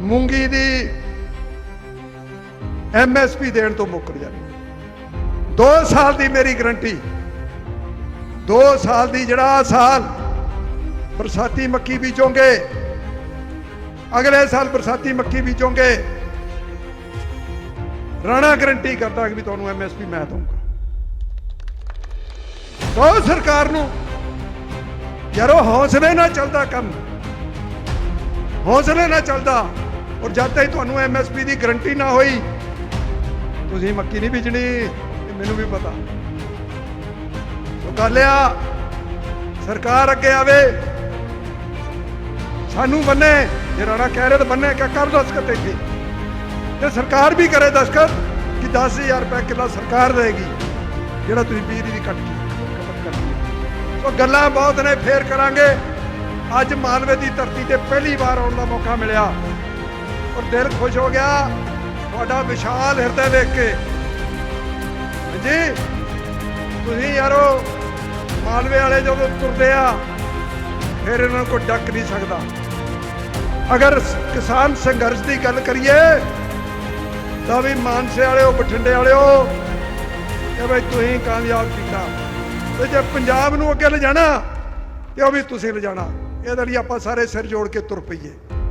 ਮੂੰਗੀ ਦੀ ਐਮਐਸਪੀ ਦੇਣ ਤੋਂ ਮੁੱਕਰ ਜਾਣੀ 2 ਸਾਲ ਦੀ ਮੇਰੀ ਗਰੰਟੀ। 2 ਸਾਲ ਦੀ ਜਿਹੜਾ ਸਾਲ ਬਰਸਾਤੀ ਮੱਕੀ ਬੀਜੋਗੇ, ਅਗਲੇ ਸਾਲ ਬਰਸਾਤੀ ਮੱਕੀ ਬੀਜੋਗੇ, ਰਾਣਾ ਗਰੰਟੀ ਕਰਦਾ ਕਿ ਵੀ ਤੁਹਾਨੂੰ ਐਮਐਸਪੀ ਮੈਂ ਦਊਂਗਾ। ਕਹੋ ਸਰਕਾਰ ਨੂੰ ਯਾਰੋ ਹੌਸਲੇ ਨਾਲ ਚੱਲਦਾ ਕੰਮ, ਹੌਸਲੇ ਨਾਲ ਚੱਲਦਾ ਔਰ ਜਦ ਤੱਕ ਤੁਹਾਨੂੰ ਐਮਐਸਪੀ ਦੀ ਗਰੰਟੀ ਨਾ ਹੋਈ, ਤੁਸੀਂ ਮੱਕੀ ਨਹੀਂ ਬੀਜਣੀ ਮੈਨੂੰ ਵੀ ਪਤਾ। ਸੋ ਗੱਲ ਆ ਸਰਕਾਰ ਅੱਗੇ ਆਵੇ, ਸਾਨੂੰ ਬੰਨੇ, ਜੇ ਰਾਣਾ ਕਹਿ ਰਿਹਾ ਤਾਂ ਬੰਨੇ ਕਿ ਕਰ ਦਸਕਤ ਇੱਥੇ? ਤੇ ਸਰਕਾਰ ਵੀ ਕਰੇ ਦਸਕਤ, ਕਿ 10000 ਰੁਪਏ ਕਿੱਲਾ ਸਰਕਾਰ ਦੇਗੀ, ਜਿਹੜਾ ਤੁਸੀਂ ਬਿਜਲੀ ਦੀ ਕੱਟ ਖਪਤ ਕਰਨੀ ਸੋ ਗੱਲਾਂ ਬਹੁਤ ਨੇ, ਫੇਰ ਕਰਾਂਗੇ। ਅੱਜ ਮਾਲਵੇ ਦੀ ਧਰਤੀ ਤੇ ਪਹਿਲੀ ਵਾਰ ਆਉਣ ਦਾ ਮੌਕਾ ਮਿਲਿਆ। ਔਰ ਦਿਲ ਖੁਸ਼ ਹੋ ਗਿਆ ਤੁਹਾਡਾ ਵਿਸ਼ਾਲ ਹਿਰਦੇ ਵੇਖ ਕੇ। ਹਾਂਜੀ? ਤੁਸੀਂ ਯਾਰੋ ਮਾਲਵੇ ਵਾਲੇ ਜਦੋਂ ਤੁਰਦੇ ਆ, ਫਿਰ ਇਹਨਾਂ ਨੂੰ ਕੋਈ ਡੱਕ ਨਹੀਂ ਸਕਦਾ। ਅਗਰ ਕਿਸਾਨ ਸੰਘਰਸ਼ ਦੀ ਗੱਲ ਕਰੀਏ, ਤਾਂ ਵੀ ਮਾਨਸੇ ਵਾਲਿਓ, ਬਠਿੰਡੇ ਵਾਲਿਓ, ਕਿ ਬਈ ਤੁਸੀਂ ਕਾਮਯਾਬ ਕੀਤਾ। ਤੇ ਜੇ ਪੰਜਾਬ ਨੂੰ ਅੱਗੇ ਲਿਜਾਣਾ, ਤੇ ਉਹ ਵੀ ਤੁਸੀਂ ਲਿਜਾਣਾ। ਇਹਦੇ ਲਈ ਆਪਾਂ ਸਾਰੇ ਸਿਰ ਜੋੜ ਕੇ ਤੁਰ ਪਈਏ।